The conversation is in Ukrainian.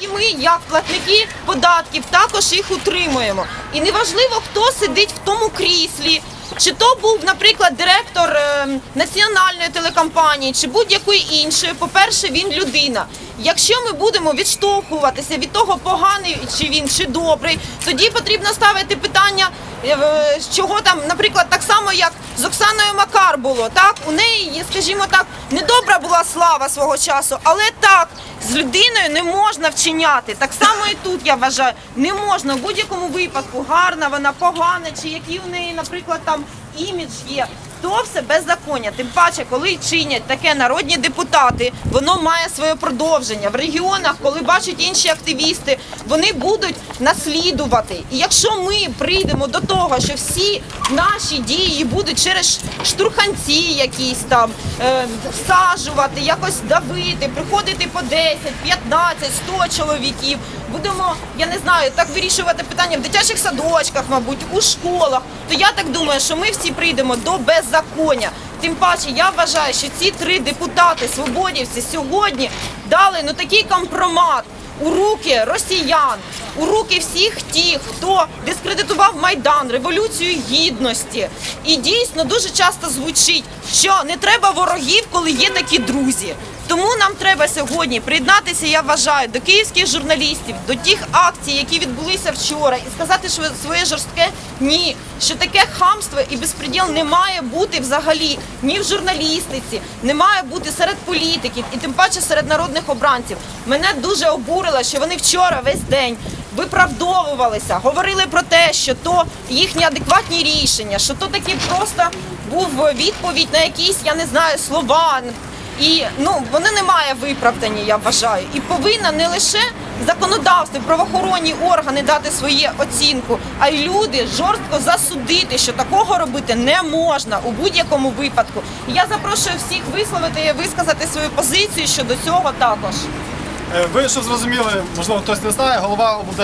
І ми, як платники податків, також їх утримуємо. І неважливо, хто сидить в тому кріслі, чи то був, наприклад, директор е, національної телекомпанії, чи будь-якої іншої. По-перше, він людина. Якщо ми будемо відштовхуватися від того, поганий чи він, чи добрий, тоді потрібно ставити питання, е, чого там, наприклад, так само, як з Оксаною Макар було. Так, у неї, скажімо так, недобра була слава свого часу, але так з людиною не можна вчиняти. Так само і тут я вважаю, не можна в будь-якому випадку, гарна вона, погана, чи який у неї, наприклад, там імідж є. То все беззаконня. Тим паче, коли чинять таке народні депутати, воно має своє продовження в регіонах, коли бачать інші активісти, вони будуть наслідувати. І якщо ми прийдемо до того, що всі наші дії будуть через штурханці, якісь там е, всаджувати, якось давити, приходити по 10, 15, 100 чоловіків, будемо, я не знаю, так вирішувати питання в дитячих садочках, мабуть, у школах, то я так думаю, що ми всі прийдемо до беззаконня. Тим паче, я вважаю, що ці три депутати свободівці сьогодні дали ну такий компромат у руки росіян, у руки всіх тих, хто дискредитував майдан, революцію гідності. І дійсно дуже часто звучить, що не треба ворогів, коли є такі друзі. Тому нам треба сьогодні приєднатися, я вважаю, до київських журналістів, до тих акцій, які відбулися вчора, і сказати своє жорстке ні, що таке хамство і безпреділ не має бути взагалі ні в журналістиці, не має бути серед політиків і тим паче серед народних обранців. Мене дуже обурило, що вони вчора весь день виправдовувалися, говорили про те, що то їхні адекватні рішення, що то таки просто був відповідь на якісь, я не знаю, слова. І ну воно не має виправдання, я вважаю. І повинна не лише законодавство, правоохоронні органи дати свою оцінку, а й люди жорстко засудити, що такого робити не можна у будь-якому випадку. І я запрошую всіх висловити висказати свою позицію щодо цього також. Е, Ви щоб зрозуміли, можливо, хтось не знає, голова облдержадміністрації